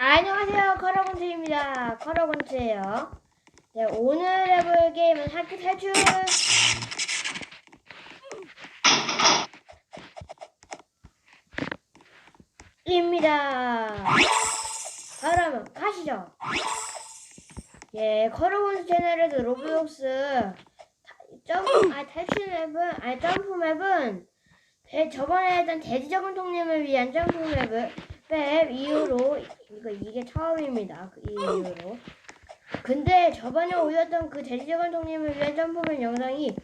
안녕하세요. 커러건트입니다. 커러건트예요. 네, 오늘 해볼 게임은 학교 탈출. 입니다. 그러면 가시죠. 예, 커러건트 채널에서 로블록스 점프, 아, 탈출 맵은, 아니, 점프 맵은 대- 저번에 했던 돼지저금통님을 위한 점프 맵을 맵 이후로 이거 이게 처음입니다. 그 이후로. 근데 저번에 올렸던 그 돼지저금통님을 위한 점프맵 영상이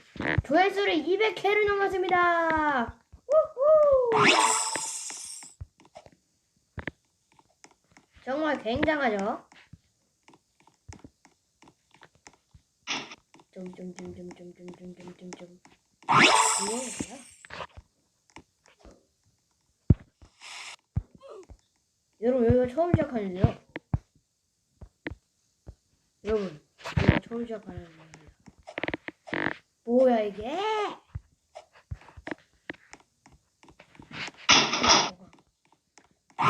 조회수를 200회를 넘었습니다. 우후! 정말 굉장하죠? 좀좀좀좀좀좀좀좀좀 이거 뭐야? 여러분 여기가 처음 시작하는데요. 여러분 여기가 처음 시작하는 겁니다. 뭐야 이게? 어,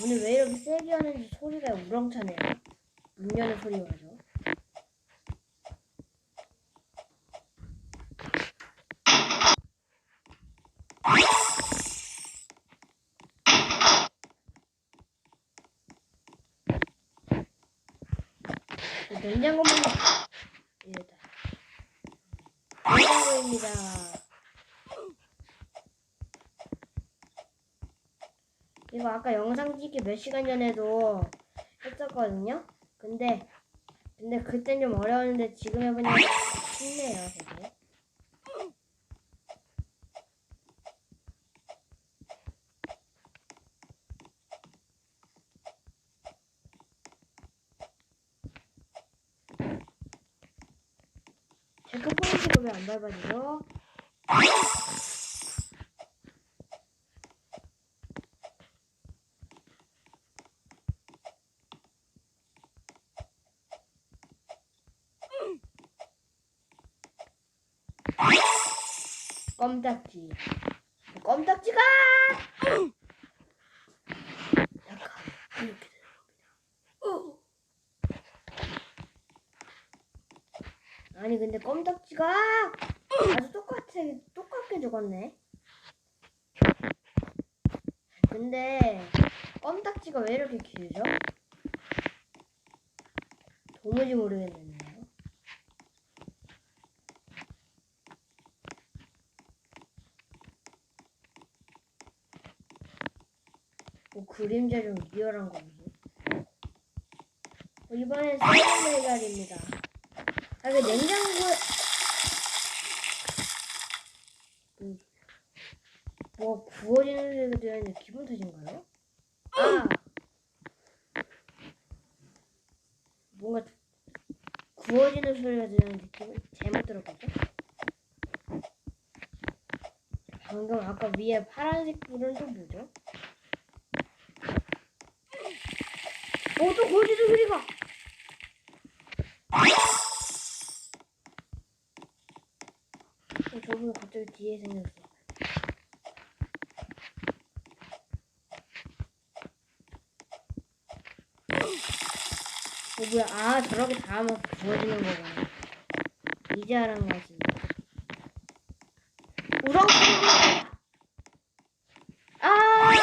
문을 왜 이렇게 세게 하는지 소리가 우렁차네요. 문 여는 소리가 나죠. 그 냉장고만 이랬다. 냉장고입니다. 이거 아까 영상 찍기 몇 시간 전에도 했었거든요. 근데 근데 그땐 좀 어려웠는데 지금 해보니까 쉽네요, 되게. 단발반이요. 껌딱지 껌딱지가 아니 근데 껌딱지가 아주 똑같아 똑같게 죽었네. 근데 껌딱지가 왜 이렇게 길죠? 도무지 모르겠네요. 뭐 그림자 좀 리얼한 건지. 어, 이번엔 세븐 메갈입니다. 아, 그 냉장고에 음, 뭐 구워지는 소리가 들렸는데 기분 탓인가요? 아 뭔가 구워지는 소리가 들렸는데 기분 잘못 들었겠죠? 방금 아까 위에 파란색 불은 또 뭐죠? 어, 또 거지도 소리가! 어, 저분 갑자기 뒤에 생겼어. 어, 뭐야. 아, 저렇게 닿으면 부어지는 거구나. 이제 것 같습니다. 우렁소리가! 아!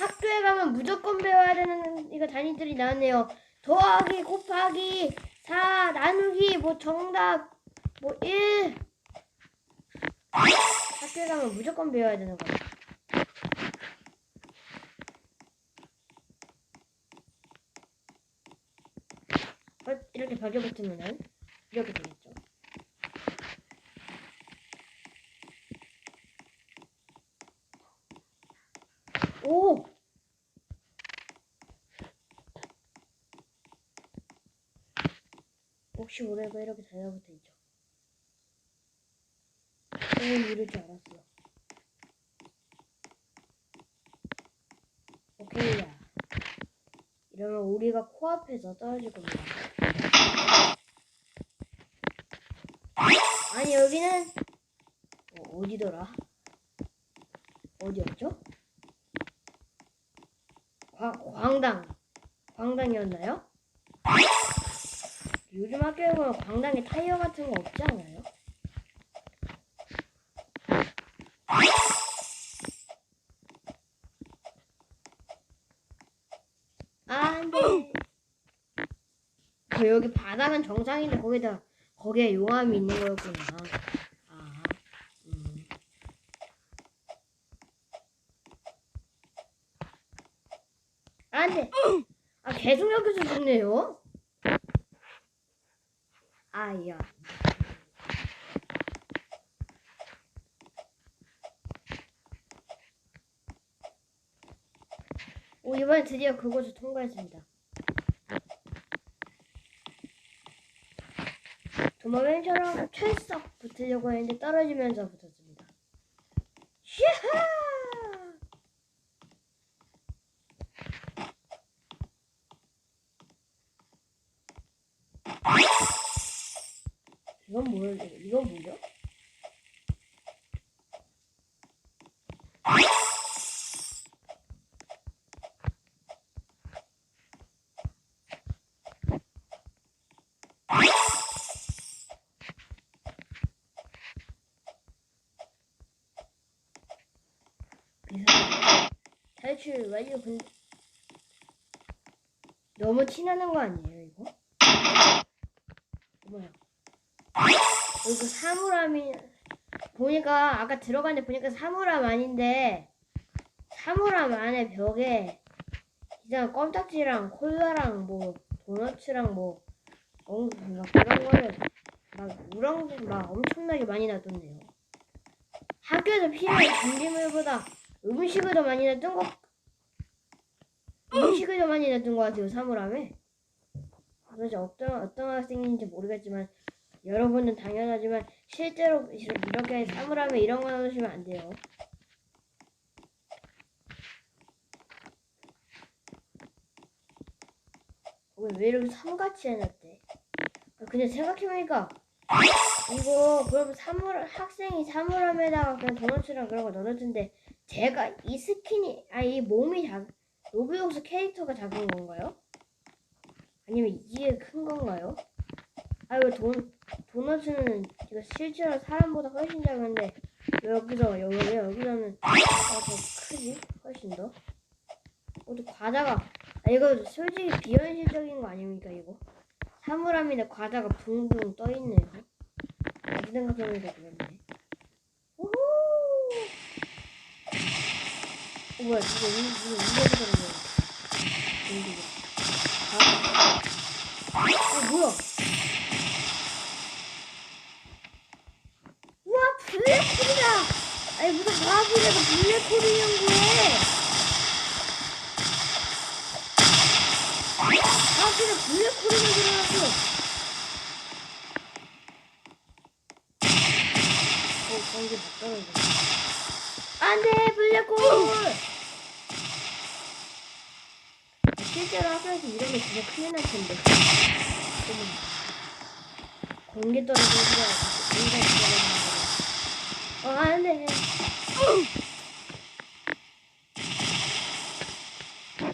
학교에 가면 무조건 배워야 되는 이거 단위들이 나왔네요. 더하기, 곱하기, 4, 나누기, 뭐 정답, 뭐 1. 학교에 가면 무조건 배워야 되는 거예요. 어, 이렇게 벽에 붙으면은 이렇게 되겠죠. 오! 혹시 모르니까 이렇게 달라붙어 있죠. 오, 이럴 줄 알았어. 오케이야. 이러면 우리가 코앞에서 떨어질 겁니다. 아니, 여기는, 어, 어디더라? 어디였죠? 광, 광당. 광당이었나요? 요즘 학교에 보면 광당에 타이어 같은 거 없지 않아요? 아, 안 돼. 그 여기 바닥은 정상인데 거기다 거기에 용암이 있는 거였구나. 아, 음. 안 돼. 아, 계속 여기서 죽네요. 아야. 오, 이번에 드디어 그곳을 통과했습니다. 도마뱀처럼 철썩 붙으려고 했는데 떨어지면서 붙었습니다. 슈하! 이건 뭐야? 이건 뭐죠? 이상하다. 탈출 완료 근데 너무 티나는 거 아니에요 이거? 뭐야? 이거 사물함이 보니까 아까 들어갔는데 보니까 사물함 아닌데 사물함 안에 벽에 이상 껌딱지랑 콜라랑 뭐 도너츠랑 뭐 어, 막 그런 거를 막 우렁 막 엄청나게 많이 놔뒀네요. 학교에서 필요한 준비물보다 음식을 더 많이 놔둔 거 음식을 더 많이 놔둔 것 같아요 사물함에. 도대체 어떤 어떤 학생인지 모르겠지만 여러분은 당연하지만 실제로 이렇게 사물함에 이런 거 넣으시면 안 돼요. 왜, 왜 이렇게 섬같이 해놨대? 아, 근데 생각해보니까 이거 그럼 사물 학생이 사물함에다가 그냥 도넛이랑 그런 거 넣어줬는데 제가 이 스킨이 아 이 몸이 작 로비옥스 캐릭터가 작은 건가요? 아니면 이게 큰 건가요? 아 이거 돈 도넛은 이거 실제로 사람보다 훨씬 작은데 왜 여기서 여기 왜 여기서는 아, 더 크지? 훨씬 더? 어, 또 과자가 아 이거 솔직히 비현실적인 거 아닙니까 이거? 사물함인데 과자가 붕붕 떠 있네요. 아무 생각해보니까 그렇네. 우후! 어, 뭐야 이거 운 이거 운전이 되는 거야? 운전이. 아, 어 뭐야? 우와 블랙홀이다! 아니 무슨 과학이라도 블랙홀을 연구해! 과학이라 블랙홀을 만들어놨어! 어, 전기 못 떨어져. 안 돼, 블랙홀! 실제로 학교에서 이러면 진짜 큰일 날 텐데. 공기 소리가 굉장히 떨어지는 거. 어, 안 돼.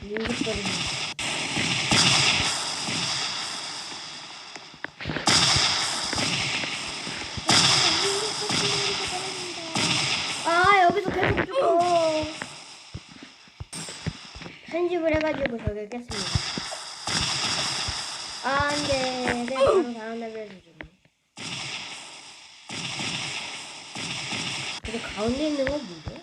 민국 떨어지는 거. 아 여기서 계속. 죽어 편집을 해가지고 저기 깼습니다. 아 안 돼 내가 바로 다음 레벨에서 죽네 근데 가운데 있는 건 뭐죠?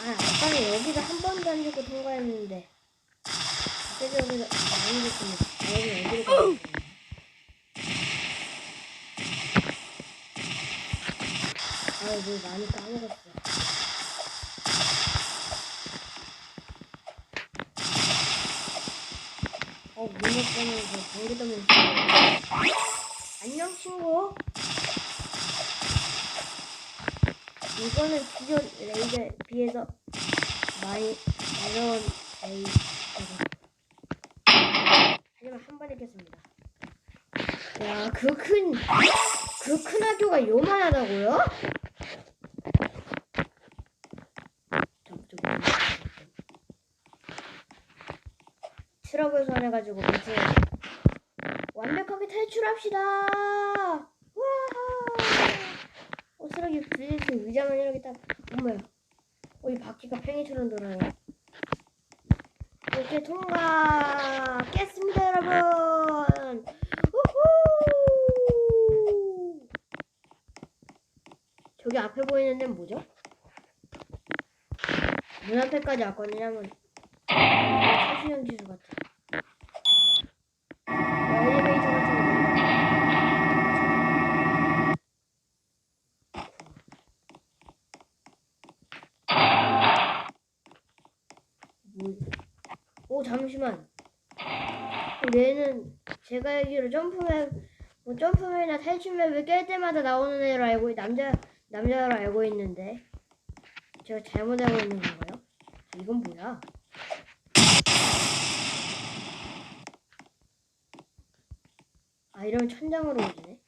아 아까는 여기서 한 번도 안 죽고 통과했는데. 갑자기 여기서 많이 아 여기 어디로 가야 되 뭘 많이 까먹었어. 어, 문어 때문에 저 전기 때문에. 안녕, 친구. 이거는 기존 레이저에 비해서 많이 어려운 레이저다. 하지만 한 번에 깼습니다. 야, 그 큰, 그 큰 학교가 요만하다고요? 트러블 선 해가지고 이제 완벽하게 탈출합시다. 와! 어, 쓰레기 블리스 의자만 이렇게 딱, 어머야. 어, 이 바퀴가 팽이처럼 돌아요. 이렇게 통과! 깼습니다, 여러분! 우후! 저기 앞에 보이는 데는 뭐죠? 문 앞에까지 왔거든요, 한번. 차수형 지수 같아. 오 잠시만. 얘는 제가 알기로 점프맵, 뭐 점프맵이나 탈출맵을 깰 때마다 나오는 애로 알고 있- 남자 남자로 알고 있는데 제가 잘못 알고 있는 건가요? 이건 뭐야? 아 이러면 천장으로 오지네.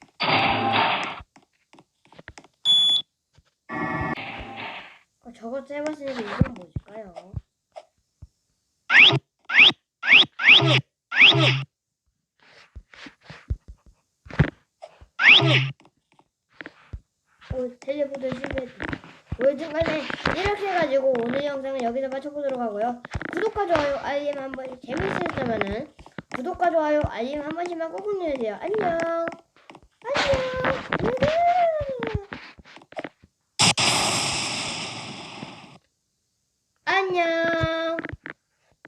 어, 저거 해봤으니까 이건 뭘까요? 텔레포트 실패했다. 뭐든 간에 이렇게 해가지고 오늘 영상은 여기서 마쳐보도록 하고요. 구독과 좋아요, 알림 한 번 재밌으셨다면은 구독과 좋아요, 알림 한 번씩만 꼭 눌러주세요. 안녕.